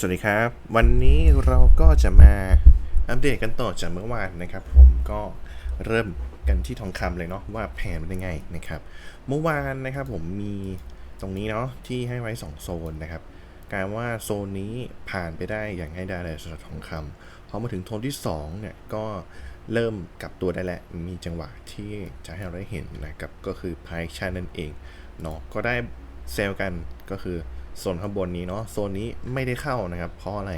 สวัสดีครับ วันนี้เราก็จะมาอัปเดตกันต่อจากเมื่อวานนะครับ ผมก็เริ่มกันที่ทองคำเลยเนาะว่าแผนเป็นยังไงนะครับ เมื่อวานนะครับผมมีตรงนี้เนาะที่ให้ไว้ 2 โซนนะครับ การว่าโซนนี้ผ่านไปได้อย่างง่ายดายเลยสำหรับทองคำพอมาถึงโทนที่2เนี่ยก็เริ่มกลับตัวได้แล้วมีจังหวะที่จะให้เราได้เห็นนะครับก็คือพายชันนั่นเองเนาะก็ได้เซลล์กันก็คือ โซนข้างบนนี้เนาะโซนนี้ไม่ได้เข้านะครับ เพราะอะไร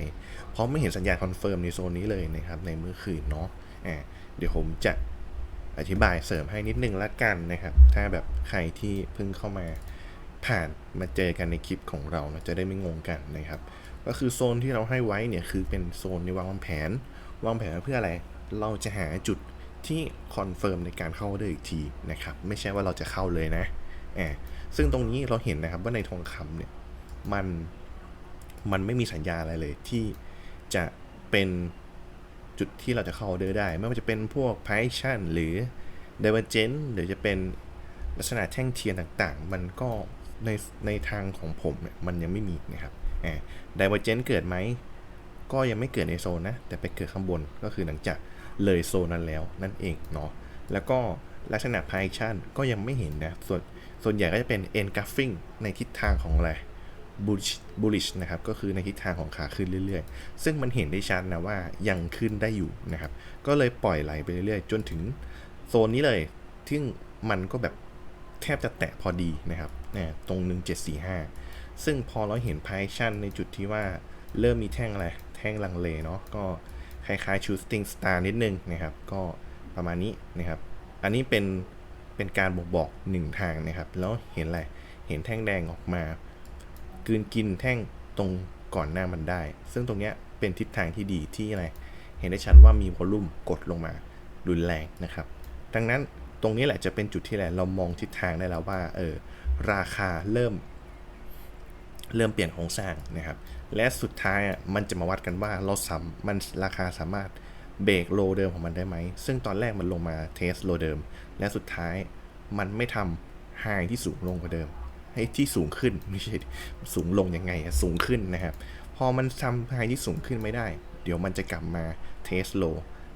เพราะไม่เห็นสัญญาณคอนเฟิร์มในโซนนี้เลยนะครับในเมื่อคืนเนาะอ่าเดี๋ยวผมจะอธิบายเสริมให้นิดนึงละกันนะครับ ถ้าแบบใครที่เพิ่งเข้ามาผ่านมาเจอกันในคลิปของเรานะจะได้ไม่งงกันนะครับ ก็คือโซนที่เราให้ไว้เนี่ยคือเป็นโซนในวางแผน วางแผนเพื่ออะไร เราจะหาจุดที่คอนเฟิร์มในการเข้าได้อีกทีนะครับ ไม่ใช่ว่าเราจะเข้าเลยนะอ่าซึ่งตรงนี้เราเห็นนะครับว่าในทองคำเนี่ย มันมันไม่มีสัญญาอะไรเลย ที่จะเป็นจุดที่เราจะเข้าเดอร์ได้ ไม่ว่าจะเป็นพวก p i ชันหรือ Divergent หรือจะเป็นลักษณะแท่งเทียนต่างๆ มันก็ในในทางของผมเนี่ยมันยังไม่มีนะครับอ่า Divergent เกิดไหมก็ยังไม่เกิดในโซนนะ แต่ไปเกิดข้างบนก็คือหลังจากเลยโซนนั้นแล้วนั่นเองเนาะแล้วก็ลักษณะ p i ชันก็ยังไม่เห็นนะส่วนส่วนใหญ่ก็จะเป็น engulfing ในทิศทางของอะไร bullish bullish นะครับก็คือในทิศทางของขาขึ้นเรื่อยๆ ซึ่งมันเห็นได้ชัดนะว่ายังขึ้นได้อยู่นะครับ ก็เลยปล่อยไหลไปเรื่อยๆ จนถึงโซนนี้เลยซึ่งมันก็แบบแทบจะแตะพอดีนะครับนี่ตรง 1745 ซึ่งพอเราเห็น p i ชันในจุดที่ว่าเริ่มมีแท่งอะไร แท่งลังเลเนาะก็คล้ายๆ shooting star นิดนึงนะครับ ก็ประมาณนี้นะครับ อันนี้เป็นเป็นการบอกบอกหนึ่งทางนะครับ แล้วเห็นอะไร เห็นแท่งแดงออกมา กืนกินแท่งตรงก่อนหน้ามันได้ ซึ่งตรงเนี้ยเป็นทิศทางที่ดีที่อะไร เห็นได้ชัดว่ามีวอลลุ่มกดลงมารุนแรงนะครับ ดังนั้นตรงนี้แหละจะเป็นจุดที่แหละเรามองทิศทางได้แล้วว่าเออราคาเริ่ม เริ่มเปลี่ยนโครงสร้างนะครับ และสุดท้ายอะมันจะมาวัดกันว่าเราสามมันราคาสามารถเบรกโลเดิมของมันได้ไหม ซึ่งตอนแรกมันลงมาเทสโลเดิม และสุดท้ายมันไม่ทำไฮที่สูงลงกว่าเดิม ให้ที่สูงขึ้นไม่ใช่สูงลงยังไงอะสูงขึ้นนะครับ พอมันทำไฮที่สูงขึ้นไม่ได้ เดี๋ยวมันจะกลับมาเทสโล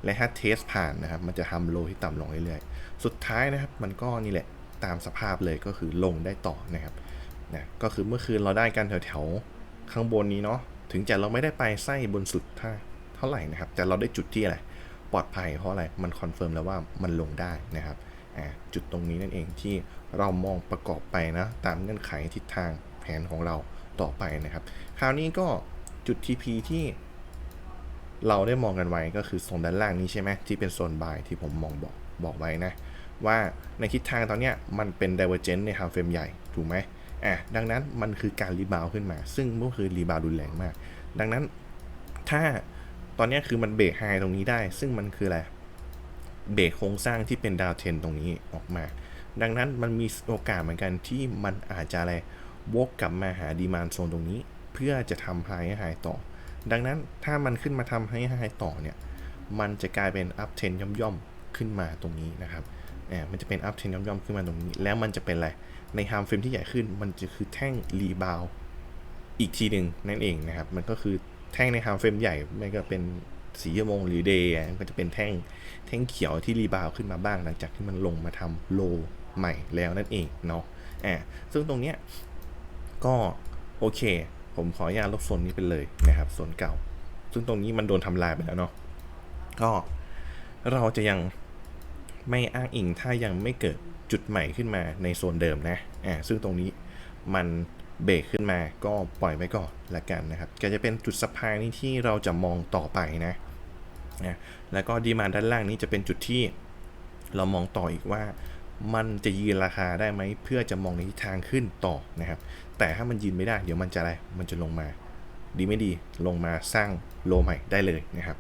และถ้าเทสผ่านนะครับ มันจะทำโลที่ต่ำลงเรื่อยๆ สุดท้ายนะครับ มันก็นี่แหละตามสภาพเลยก็คือลงได้ต่อนะครับนะก็คือเมื่อคืนเราได้กันแถวๆข้างบนนี้เนาะถึงจะเราไม่ได้ไปไส้บนสุดท่าเท่าไหร่นะครับ แต่เราได้จุดที่อะไรปลอดภัยเพราะอะไรมันคอนเฟิร์มแล้วว่ามันลงได้นะครับอ่าจุดตรงนี้นั่นเองที่ เรามองประกอบไปนะตามเงื่อนไขทิศทางแผนของเราต่อไปนะครับ คราวนี้ก็จุด TP ที่เราได้มองกันไว้ก็คือโซนด้านล่างนี้ใช่ไหมที่เป็นโซนบายที่ผมมองบอกบอกไว้นะ ว่าในทิศทางตอนนี้มันเป็น divergent ในทางเฟรมใหญ่ ถูกไหมอะดังนั้นมันคือการรีบาวขึ้นมา ซึ่งเมื่อคือรีบาวรุนแรงมาก ดังนั้นถ้าตอนนี้คือมันเบรกไฮตรงนี้ได้ ซึ่งมันคืออะไรเบรกโครงสร้างที่เป็นดาวเทนตรงนี้ออกมา ดังนั้นมันมีโอกาสเหมือนกันที่มันอาจจะอะไรวกกลับมาหาดีมานโซนตรงนี้ เพื่อจะทำไฮให้ไฮต่อ ดังนั้นถ้ามันขึ้นมาทำให้ไฮต่อเนี่ยมันจะกลายเป็นอัพเทนย่อมๆขึ้นมาตรงนี้นะครับแอบมันจะเป็นอัพเทนย่อมๆขึ้นมาตรงนี้ แล้วมันจะเป็นอะไรในไทม์เฟรมที่ใหญ่ขึ้นมันจะคือแท่งรีบาวอีกทีหนึ่งนั่นเองนะครับ มันก็คือแท่งในไทม์เฟรมใหญ่ไม่ก็เป็นสีชั่วโมงหรือเดย์ก็จะเป็นแท่งแท่งเขียวที่รีบาวขึ้นมาบ้างหลังจากที่มันลงมาทำโล ใหม่แล้วนั่นเองเนาะอ่าซึ่งตรงเนี้ยก็โอเค ผมขออนุญาตลบโซนนี้ไปเลยนะครับโซนเก่า ซึ่งตรงนี้มันโดนทำลายไปแล้วเนาะก็เราจะยังไม่อ้างอิงถ้ายังไม่เกิดจุดใหม่ขึ้นมาในโซนเดิมนะอ่าซึ่งตรงนี้มันเบรกขึ้นมาก็ปล่อยไว้ก่อนละกันนะครับก็จะเป็นจุดสปายนี้ที่เราจะมองต่อไปนะนะแล้วก็ดีมาด้านล่างนี้จะเป็นจุดที่เรามองต่ออีกว่า มันจะยืนราคาได้ไหมเพื่อจะมองในทิศทางขึ้นต่อนะครับ แต่ถ้ามันยืนไม่ได้เดี๋ยวมันจะอะไรมันจะลงมา ดีไม่ดีลงมาสร้างโลใหม่ได้เลยนะครับ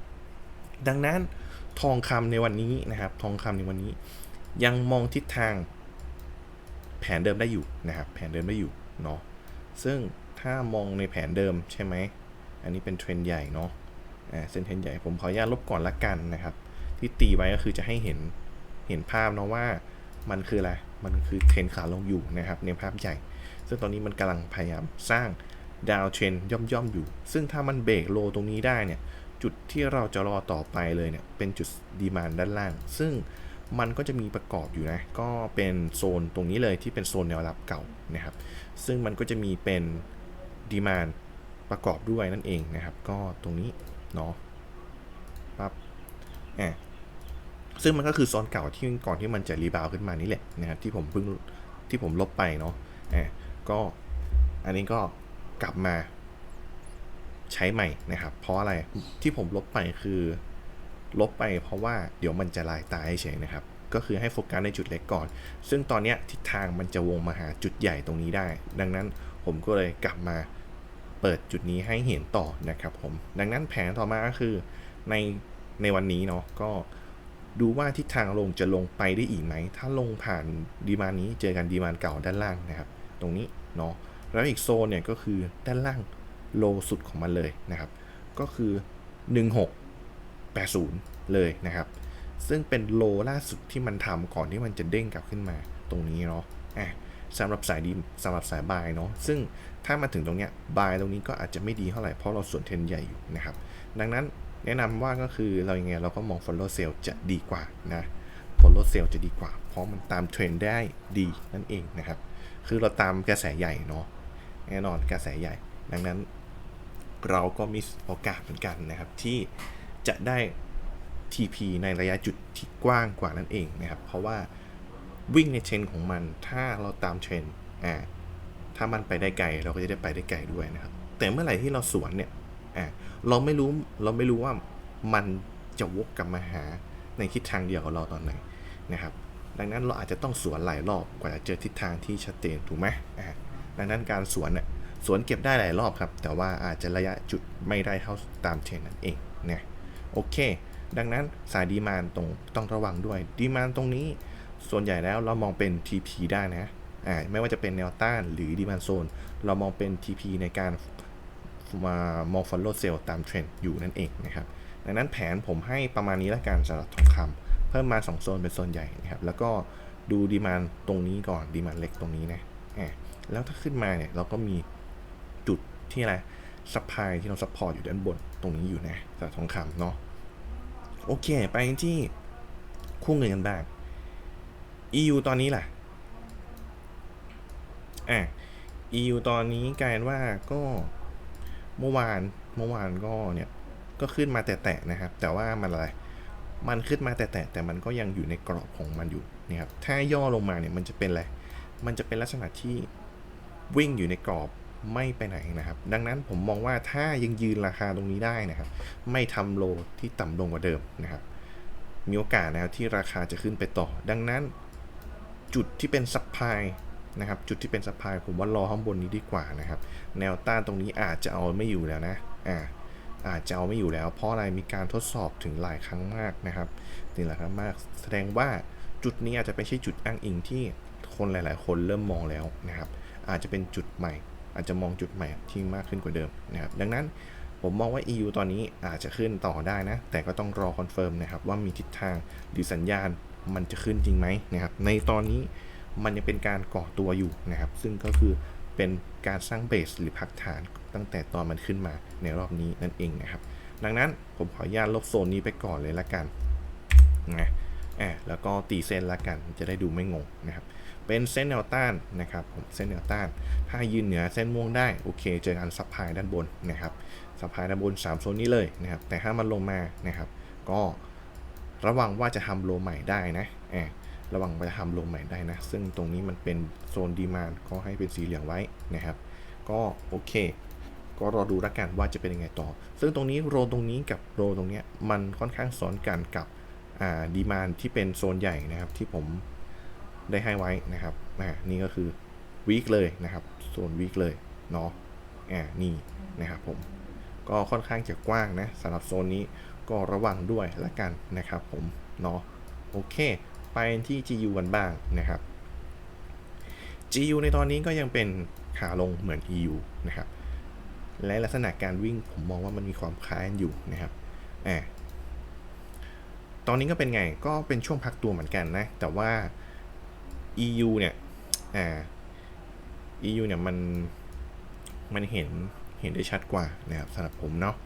ดังนั้นทองคำในวันนี้นะครับ ทองคำในวันนี้ ยังมองทิศทาง แผนเดิมได้อยู่นะครับ แผนเดิมได้อยู่เนาะซึ่งถ้ามองในแผนเดิมใช่ไหมอันนี้เป็นเทรนใหญ่เนาะอ่าเส้นเทรนใหญ่ผมขออนุญาตลบก่อนละกันนะครับ ที่ตีไว้ก็คือจะให้เห็นเห็นภาพเนาะว่า มันคืออะไร มันคือเทรนขาลงอยู่นะครับในภาพใหญ่ ซึ่งตอนนี้มันกำลังพยายามสร้างดาวเทรนย่อมย่อมๆอยู่ ซึ่งถ้ามันเบรกโลตรงนี้ได้เนี่ย จุดที่เราจะรอต่อไปเลยเนี่ย เป็นจุดดีมานด้านล่าง ซึ่งมันก็จะมีประกอบอยู่นะ ก็เป็นโซนตรงนี้เลยที่เป็นโซนแนวรับเก่านะครับ ซึ่งมันก็จะมีเป็นดีมานประกอบด้วยนั่นเองนะครับ ก็ตรงนี้เนาะปั๊บอะ ซึ่งมันก็คือโซนเก่าที่ก่อนที่มันจะรีบาวขึ้นมานี่แหละนะครับที่ผมเพิ่งที่ผมลบไปเนาะอะก็อันนี้ก็กลับมาใช้ใหม่นะครับ เพราะอะไรที่ผมลบไปคือลบไปเพราะว่าเดี๋ยวมันจะลายตายเฉยนะครับ ก็คือให้โฟกัสในจุดเล็กก่อน ซึ่งตอนนี้ทิศทางมันจะวงมาหาจุดใหญ่ตรงนี้ได้ ดังนั้นผมก็เลยกลับมาเปิดจุดนี้ให้เห็นต่อนะครับผม ดังนั้นแผนต่อมาก็คือในในวันนี้เนาะก็ ดูว่าทิศทางลงจะลงไปได้อีกไหม ถ้าลงผ่านดีมานนี้เจอกันดีมานเก่าด้านล่างนะครับ ตรงนี้เนาะ แล้วอีกโซนเนี่ยก็คือด้านล่างโลสุดของมันเลยนะครับ ก็คือ 1680 เลยนะครับ ซึ่งเป็นโลล่าสุดที่มันทำก่อนที่มันจะเด้งกลับขึ้นมาตรงนี้เนาะ อะสำหรับสายดีสำหรับสายบายเนาะ ซึ่งถ้ามาถึงตรงเนี้ยบายตรงนี้ก็อาจจะไม่ดีเท่าไหร่เพราะเราส่วนเทนใหญ่อยู่นะครับ ดังนั้น แนะนำว่าก็คือเรายังไงเราก็มอง follow sell จะดีกว่านะ follow sell จะดีกว่า เพราะมันตามเทรนด์ได้ดีนั่นเองนะครับ คือเราตามกระแสใหญ่เนาะแน่นอนกระแสใหญ่ ดังนั้นเราก็มีโอกาสเหมือนกันนะครับ ที่จะได้ TP ในระยะจุดที่กว้างกว่านั่นเองนะครับ เพราะว่าวิ่งในเทรนของมัน ถ้าเราตามเทรนอ่าถ้ามันไปได้ไกลเราก็จะได้ไปได้ไกลด้วยนะครับ แต่เมื่อไหร่ที่เราสวนเนี่ย อ่าเราไม่รู้เราไม่รู้ว่ามันจะวกกลับมาหาในทิศทางเดียวกับเราตอนไหนนะครับ ดังนั้นเราอาจจะต้องสวนหลายรอบกว่าจะเจอทิศทางที่ชัดเจนถูกไหมอ่าดังนั้นการสวนเนี่ยสวนเก็บได้หลายรอบครับ แต่ว่าอาจจะระยะจุดไม่ได้เท่าตามเทรนนั่นเองนะโอเค ดังนั้นสายดีมานตรงต้องระวังด้วยดีมานตรงนี้ ส่วนใหญ่แล้วเรามองเป็น TP ได้นะอ่าไม่ว่าจะเป็นแนวต้านหรือดีมานโซน เรามองเป็น TP ในการ มามอง follow sell ตามเทรนด์อยู่นั่นเองนะครับดังนั้นแผนผมให้ประมาณนี้ละกันสำหรับทองคำเพิ่มมา 2 โซนเป็นโซนใหญ่นะครับแล้วก็ดูดีมานตรงนี้ก่อนดีมานเล็กตรงนี้นะแล้วถ้าขึ้นมาเนี่ยเราก็มีจุดที่อะไรซัพพลายที่เราซัพพอร์ตอยู่ด้านบนตรงนี้อยู่นะสำหรับทองคำเนาะโอเค ไปที่คู่เงินกันบ้าง EU ตอนนี้ล่ะอะ EU ตอนนี้กลายว่าก็ เมื่อวานเมื่อวานก็เนี่ยก็ขึ้นมาแต่ๆนะครับ แต่ว่ามันอะไร มันขึ้นมาแต่ๆแต่มันก็ยังอยู่ในกรอบของมันอยู่นะครับถ้าย่อลงมาเนี่ยมันจะเป็นอะไรมันจะเป็นลักษณะที่วิ่งอยู่ในกรอบไม่ไปไหนนะครับ ดังนั้นผมมองว่าถ้ายังยืนราคาตรงนี้ได้นะครับ ไม่ทำโลที่ต่ำลงกว่าเดิมนะครับ มีโอกาสนะครับที่ราคาจะขึ้นไปต่อ ดังนั้นจุดที่เป็นซัพพลาย นะครับจุดที่เป็นซัพายผมว่ารอข้างบนนี้ดีกว่านะครับ แนวต้านตรงนี้อาจจะเอาไม่อยู่แล้วนะอ่าอาจจะเอาไม่อยู่แล้ว เพราะอะไรมีการทดสอบถึงหลายครั้งมากนะครับถึงหลายครั้งมาก แสดงว่าจุดนี้อาจจะไม่ใช่จุดอ้างอิงที่คนหลาย ๆ คนเริ่มมองแล้วนะครับ อาจจะเป็นจุดใหม่ อาจจะมองจุดใหม่ที่มากขึ้นกว่าเดิมนะครับดังนั้นผมมองว่า EU ตอนนี้อาจจะขึ้นต่อได้นะ แต่ก็ต้องรอคอนเฟิร์มนะครับว่ามีทิศทางหรือสัญญาณมันจะขึ้นจริงไหมนะครับในตอนนี้ มันยังเป็นการก่อตัวอยู่นะครับ ซึ่งก็คือเป็นการสร้างเบสหรือพักฐานตั้งแต่ตอนมันขึ้นมาในรอบนี้นั่นเองนะครับ ดังนั้นผมขออนุญาตลบโซนนี้ไปก่อนเลยละกันนะอะแล้วก็ตีเส้นละกันจะได้ดูไม่งงนะครับเป็นเส้นแนวต้านนะครับผมเส้นแนวต้าน ถ้ายืนเหนือเส้นม่วงได้โอเคเจอกันซับพลายด้านบนนะครับซับพลายด้านบน 3 โซนนี้เลยนะครับแต่ถ้ามันลงมานะครับ ก็ระวังว่าจะทำโลใหม่ได้นะแอบ ระวังว่าจะทำโลใหม่ได้นะ ซึ่งตรงนี้มันเป็นโซนดีมานก็ให้เป็นสีเหลืองไว้นะครับ ก็โอเค ก็รอดูละกันว่าจะเป็นยังไงต่อ ซึ่งตรงนี้โรตรงนี้กับโรตรงนี้มันค่อนข้างซ้อนกันกับดีมานที่เป็นโซนใหญ่นะครับที่ผมได้ให้ไว้นะครับอ่านี่ก็คือวีคเลยนะครับโซนวีคเลยเนาะอ่านี่นะครับผมก็ค่อนข้างจะกว้างนะสำหรับโซนนี้ก็ระวังด้วยละกันนะครับผมเนาะโอเค ไปที่ GU กันบ้างนะครับ GU ในตอนนี้ก็ยังเป็นขาลงเหมือน EU นะครับ และลักษณะการวิ่งผมมองว่ามันมีความคล้ายกันอยู่นะครับอ่าตอนนี้ก็เป็นไง ก็เป็นช่วงพักตัวเหมือนกันนะ แต่ว่า EU เนี่ยอ่า EU เนี่ยมันมันเห็นเห็นได้ชัดกว่านะครับสำหรับผมเนาะ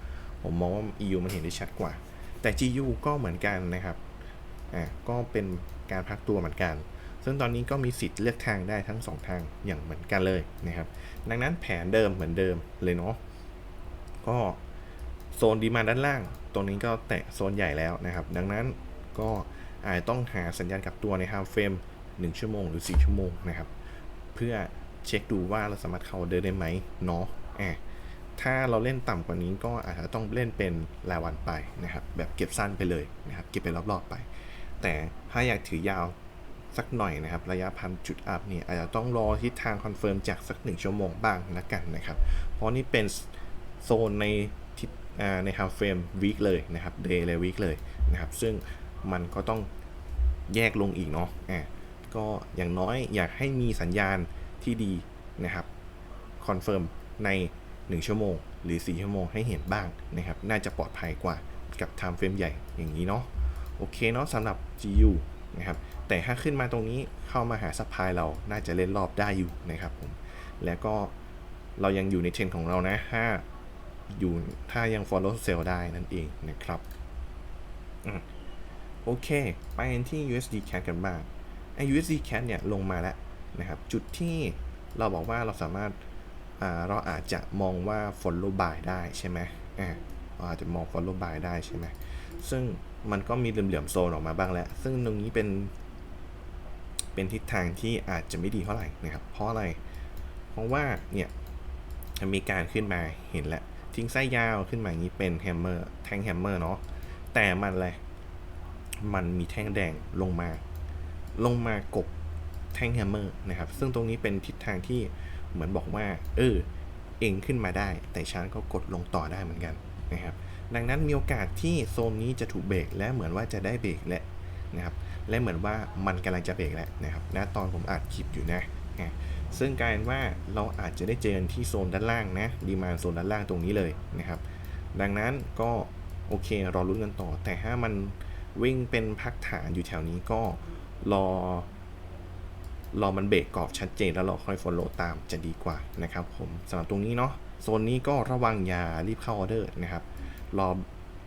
ผมมองว่า EU มันเห็นได้ชัดกว่า แต่ GU ก็เหมือนกันนะครับ อ่าก็เป็นการพักตัวเหมือนกัน ซึ่งตอนนี้ก็มีสิทธิ์เลือกทางได้ทั้ง 2 ทางอย่างเหมือนกันเลยนะครับ ดังนั้นแผนเดิมเหมือนเดิมเลยเนาะ ก็โซนดีมาด้านล่าง ตรงนี้ก็แตะโซนใหญ่แล้วนะครับ ดังนั้นก็อาจต้องหาสัญญาณกลับตัวใน time frame 1ชั่วโมงหรือ 4 ชั่วโมงนะครับ เพื่อเช็คดูว่าเราสามารถเข้าเดินได้ไหมเนาะอะถ้าเราเล่นต่ำกว่านี้ก็อาจจะต้องเล่นเป็นรายวันไปนะครับ แบบเก็บสั้นไปเลยนะครับ เก็บเป็นรอบๆไป แต่ถ้าอยากถือยาวสักหน่อยนะครับ ระยะพันจุดอัพเนี่ยอาจจะต้องรอทิศทางคอนเฟิร์มจากสักหนึ่งชั่วโมงบ้างละกันนะครับ เพราะนี่เป็นโซนในทิศใน time frame week เลยนะครับ day เลย week เลยนะครับ ซึ่งมันก็ต้องแยกลงอีกเนาะอะก็อย่างน้อยอยากให้มีสัญญาณที่ดีนะครับคอนเฟิร์มใน 1 ชั่วโมง หรือ 4 ชั่วโมงให้เห็นบ้างนะครับ น่าจะปลอดภัยกว่ากับ time frame ใหญ่อย่างนี้เนาะ โอเคเนาะสำหรับ GU นะครับแต่ถ้าขึ้นมาตรงนี้เข้ามาหาซัพพลายเราน่าจะเล่นรอบได้อยู่นะครับผมแล้วก็เรายังอยู่ในเทรนของเรานะถ้าอยู่ถ้ายัง follow sell ได้นั่นเองนะครับอโอเค ไปกันที่ USD CAD กันบ้างไอ้ USD CAD เนี่ยลงมาแล้วนะครับจุดที่เราบอกว่าเราสามารถาเราอาจจะมองว่า follow buy ได้ใช่ไหมอ่าเราอาจจะมอง follow buy ได้ใช่ไหมซึ่ง มันก็มีเหลื่อมๆโซนออกมาบ้างแล้ว ซึ่งตรงนี้เป็น เป็นทิศทางที่อาจจะไม่ดีเท่าไหร่นะครับ เพราะอะไร เพราะว่าเนี่ยมีการขึ้นมาเห็นแล้ว ทิ้งไส้ยาวขึ้นมาอย่างนี้เป็นแฮมเมอร์แท่งแฮมเมอร์เนาะ แต่มันอะไรมันมีแท่งแดงลงมา ลงมากบแท่งแฮมเมอร์นะครับ ซึ่งตรงนี้เป็นทิศทางที่เหมือนบอกว่า เออ เองขึ้นมาได้ แต่ฉันก็กดลงต่อได้เหมือนกันนะครับ ดังนั้นมีโอกาสที่โซนนี้จะถูกเบรกและเหมือนว่าจะได้เบรกและนะครับ และเหมือนว่ามันกำลังจะเบรกแล้วนะครับณตอนผมอัดคลิปอยู่นะนะซึ่งกลายเป็นว่าเราอาจจะได้เจอที่โซนด้านล่างนะดีมาโซนด้านล่างตรงนี้เลยนะครับ ดังนั้นก็โอเครอรุ้นกันต่อ แต่ถ้ามันวิ่งเป็นพักฐานอยู่แถวนี้ก็รอรอมันเบรกกรอบชัดเจนแล้วเราค่อย follow ตามจะดีกว่านะครับผมสำหรับตรงนี้เนาะโซนนี้ก็ระวังอย่ารีบเข้าออเดอร์นะครับ รอ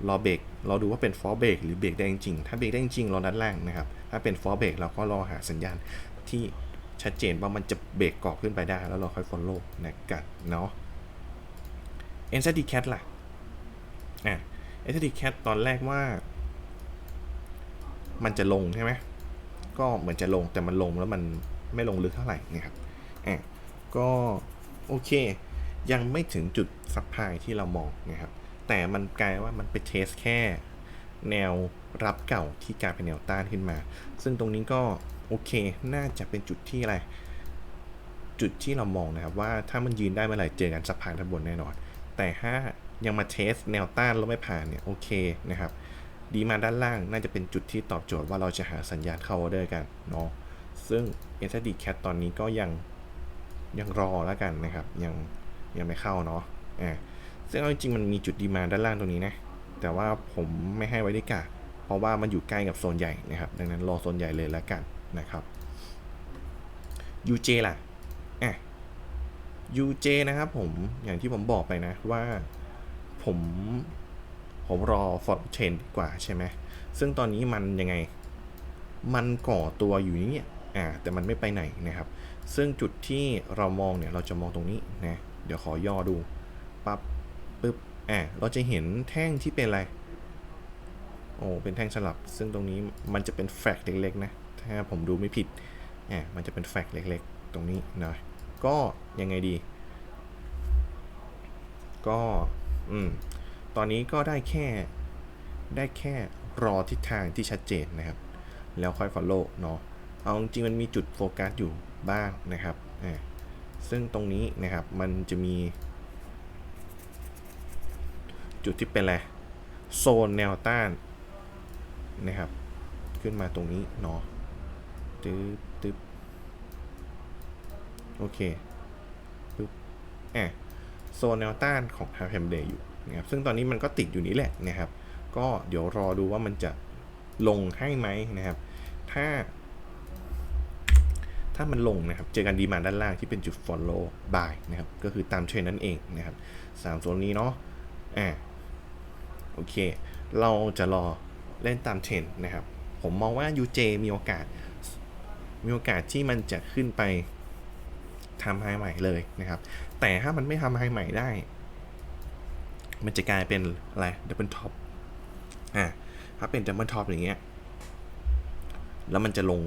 รอเบรกเราดูว่าเป็นฟอร์เบรกหรือเบรกได้จริง ถ้าเบรกได้จริงๆรอด้านล่างนะครับ ถ้าเป็นฟอร์เบรกเราก็รอหาสัญญาณที่ชัดเจนว่ามันจะเบรกกรอบขึ้นไปได้ แล้วเราค่อย follow นะครับเนาะ n z d cat ล่ะอะ n z d cat ตอนแรกว่า มันจะลงใช่ไหมก็เหมือนจะลงแต่มันลงแล้วมันไม่ลงลึกเท่าไหร่นะครับอะก็โอเค ยังไม่ถึงจุดซับพายที่เรามองนะครับ แต่มันกลายว่ามันไปเทสแค่แนวรับเก่าที่กลายเป็นแนวต้านขึ้นมา ซึ่งตรงนี้ก็โอเค น่าจะเป็นจุดที่อะไร จุดที่เรามองนะครับว่าถ้ามันยืนได้เมื่อไหร่เจอกันสักพานทับบนแน่นอน แต่ถ้ายังมาเทสแนวต้านแล้วไม่ผ่านเนี่ยโอเคนะครับ ดีมาด้านล่างน่าจะเป็นจุดที่ตอบโจทย์ว่าเราจะหาสัญญาณเข้าออเดอร์กันเนาะ ซึ่ง s d Cat ตอนนี้ก็ยังยังรอแล้วกันนะครับ ยังยังไม่เข้าเนาะอ่า ซึ่งเอาจริงๆมันมีจุดดีมาด้านล่างตรงนี้นะ แต่ว่าผมไม่ให้ไว้ดีกว่าเพราะว่ามันอยู่ใกล้กับโซนใหญ่นะครับ ดังนั้นรอโซนใหญ่เลยแล้วกันนะครับ UJ ล่ะอะ UJ นะครับผมอย่างที่ผมบอกไปนะว่าผมผมรอฟอร์ดเชนดีกว่าใช่ไหมซึ่งตอนนี้มันยังไง มันก่อตัวอยู่นี่เอ่อ่าแต่มันไม่ไปไหนนะครับ ซึ่งจุดที่เรามองเนี่ยเราจะมองตรงนี้นะ เดี๋ยวขอย่อดูปับ๊บ ปึ๊บอ่าเราจะเห็นแท่งที่เป็นอะไร โอ้ เป็นแท่งสลับ ซึ่งตรงนี้มันจะเป็นแฟกเล็กๆนะ ถ้าผมดูไม่ผิดอ่ามันจะเป็นแฟกเล็กๆ ตรงนี้นะก็ยังไงดี ก็อืมตอนนี้ก็ได้แค่ได้แค่รอทิศทางที่ชัดเจนนะครับ แล้วค่อย follow เนาะเอาจริงมันมีจุดโฟกัสอยู่บ้างนะครับอ่าซึ่งตรงนี้นะครับมันจะมี จุดที่เป็นอะไรโซนแนวต้านนะครับ ขึ้นมาตรงนี้เนาะตึ๊บตึ๊บโอเคปึ๊บอะโซนแนวต้านของ h a m d a y อยู่นะครับซึ่งตอนนี้มันก็ติดอยู่นี้แหละนะครับ ก็เดี๋ยวรอดูว่ามันจะลงให้ไหมนะครับ ถ้า ถ้ามันลงนะครับ เจอกันดีมาด้านล่างที่เป็นจุด follow buy นะครับ ก็คือตามเทรนนั่นเองนะครับสามโซนนี้เนาะอ่า โอเค เราจะรอเล่นตามเทรนนะครับ ผมมองว่า UJ มีโอกาส มีโอกาสที่มันจะขึ้นไปทำไฮใหม่เลยนะครับ แต่ถ้ามันไม่ทำไฮใหม่ได้ มันจะกลายเป็นอะไรดับเบิลท็อปอ่าถ้าเป็นดับเบิลท็อปอย่างเงี้ย แล้วมันจะลง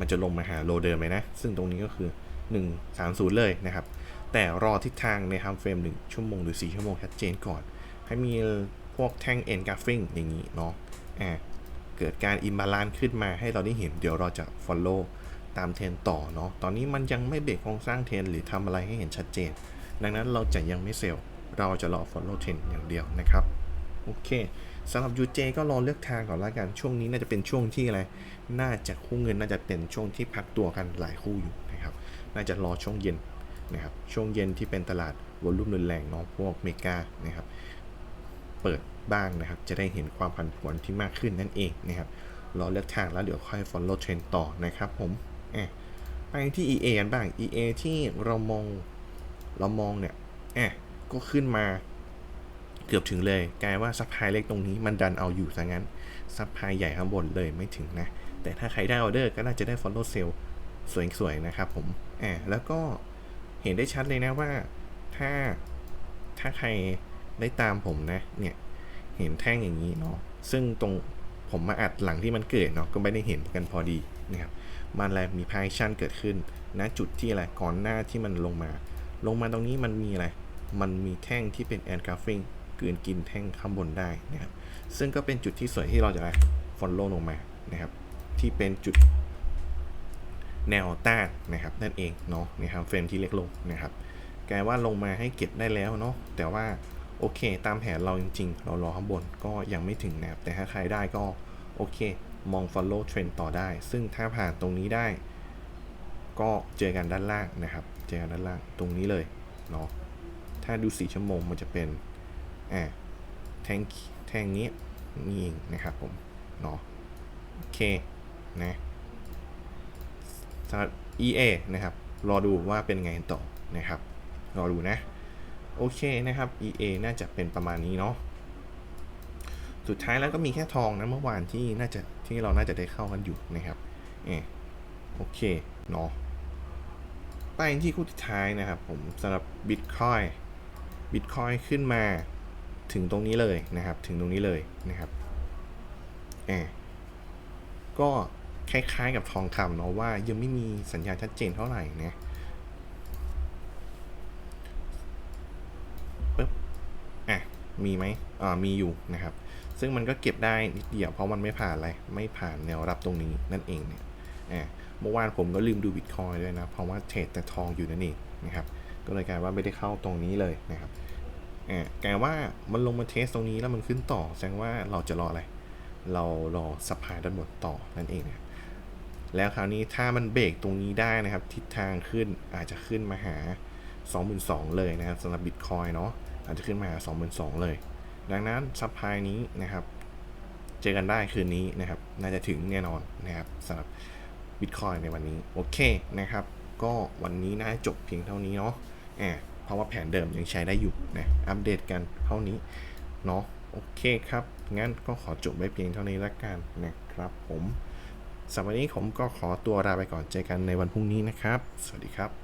มันจะลงมาหาโลเดิมเลยนะ ซึ่งตรงนี้ก็คือ 1 3 0 เลยนะครับ แต่รอทิศทางในทม์เฟรม1ชั่วโมงหรือ 4 ชั่วโมงชัดเจนก่อน ให้มี พวกแท่งเอ็นกราฟิงอย่างนี้เนาะอ่าเกิดการอิมบาลานซ์ขึ้นมาให้เราได้เห็นเดี๋ยวเราจะ follow ตามเทรนต่อเนาะตอนนี้มันยังไม่เบรกโครงสร้างเทรนหรือทำอะไรให้เห็นชัดเจน ดังนั้นเราจะยังไม่เซลล์เราจะรอ follow เทรนอย่างเดียวนะครับโอเคสำหรับ UJ ก็รอเลือกทางก่อนละกันช่วงนี้น่าจะเป็นช่วงที่อะไร น่าจะคู่เงินน่าจะเป็นช่วงที่พักตัวกันหลายคู่อยู่นะครับ น่าจะรอช่วงเย็นนะครับ ช่วงเย็นที่เป็นตลาดวอลุ่มรุนแรงเนาะพวกเมกานะครับ เปิดบ้างนะครับ จะได้เห็นความผันผวนที่มากขึ้นนั่นเองนะครับรอเลือกทางแล้วเดี๋ยวค่อย follow trend ต่อนะครับผมเอไปที่ EA กันบ้าง EA ที่เรามองเรามองเนี่ยเอะก็ขึ้นมาเกือบถึงเลย กลายว่าซัพพลายเล็กตรงนี้มันดันเอาอยู่ซะงั้นซัพพลายใหญ่ข้างบนเลยไม่ถึงนะ แต่ถ้าใครได้ออเดอร์ก็น่าจะได้ follow sale สวยๆนะครับผมอ่าแล้วก็เห็นได้ชัดเลยนะว่าถ้าถ้าใคร ได้ตามผมนะ เนี่ยเห็นแท่งอย่างนี้เนาะซึ่งตรงผมมาอัดหลังที่มันเกิดเนาะก็ไม่ได้เห็นกันพอดีนะครับมันอะไรมีพายชั่นเกิดขึ้นณจุดที่อะไรก่อนหน้าที่มันลงมา ลงมาตรงนี้มันมีอะไร มันมีแท่งที่เป็นแอนกราฟิงกืนกินแท่งข้างบนได้นะครับ ซึ่งก็เป็นจุดที่สวยที่เราจะ follow ลงมานะครับ ที่เป็นจุดแนวต้านนะครับนั่นเองเนาะในทำเฟรมที่เล็กลงนะครับกลายว่าลงมาให้เก็บได้แล้วเนาะแต่ว่า โอเค ตามแผนเราจริง ๆ เรารอข้างบนก็ยังไม่ถึงนะครับ แต่ถ้าใครได้ก็ โอเค มอง follow trend ต่อได้ ซึ่งถ้าผ่านตรงนี้ได้ ก็เจอกันด้านล่างนะครับ เจอกันด้านล่างตรงนี้เลยเนาะถ้าดู 4 ชั่วโมงมันจะเป็นอ่าแท่งแท่งนี้นี่เองนะครับผมเนาะโอเคนะสำหรับ EA นะครับ รอดูว่าเป็นไงต่อนะครับ รอดูนะ โอเคนะครับ EA น่าจะเป็นประมาณนี้เนาะสุดท้ายแล้วก็มีแค่ทองนะเมื่อวานที่น่าจะที่เราน่าจะได้เข้ากันอยู่นะครับเออโอเคเนาะไปที่คู่สุดท้ายนะครับ ผมสำหรับ Bitcoin Bitcoin ขึ้นมาถึงตรงนี้เลยนะครับ ถึงตรงนี้เลยนะครับเออก็คล้ายๆกับทองคำเนาะว่ายังไม่มีสัญญาณชัดเจนเท่าไหร่นะปึ๊บอะ มีไหมอ่ามีอยู่นะครับ ซึ่งมันก็เก็บได้นิดเดียวเพราะมันไม่ผ่านอะไร ไม่ผ่านแนวรับตรงนี้นั่นเองเนี่ยอ่าเมื่อวานผมก็ลืมดูบิตคอยด้วยนะ เพราะว่าเทรดแต่ทองอยู่นั่นเองนะครับ ก็เลยกลายว่าไม่ได้เข้าตรงนี้เลยนะครับอ่ากลายว่ามันลงมาเทสตรงนี้แล้วมันขึ้นต่อ แสดงว่าเราจะรออะไร เรารอสัพพายด้านบนต่อนั่นเองนะแล้วคราวนี้ถ้ามันเบรกตรงนี้ได้นะครับ ทิศทางขึ้นอาจจะขึ้นมาหา 22,000 เลยนะครับสำหรับบิตคอยเนาะ อาจจะขึ้นมา 22,000 เลย ดังนั้นซัพพลายนี้นะครับ เจอกันได้คืนนี้นะครับ น่าจะถึงแน่นอนนะครับสำหรับบิตคอยในวันนี้ โอเคนะครับ ก็วันนี้น่าจะจบเพียงเท่านี้เนาะแอบเพราะว่าแผนเดิมยังใช้ได้อยู่นะ อัปเดตกันเท่านี้เนาะ โอเคครับ งั้นก็ขอจบไว้เพียงเท่านี้ละกันนะครับผมสำหรับวันนี้ผมก็ขอตัวลาไปก่อนเจอกันในวันพรุ่งนี้นะครับ สวัสดีครับ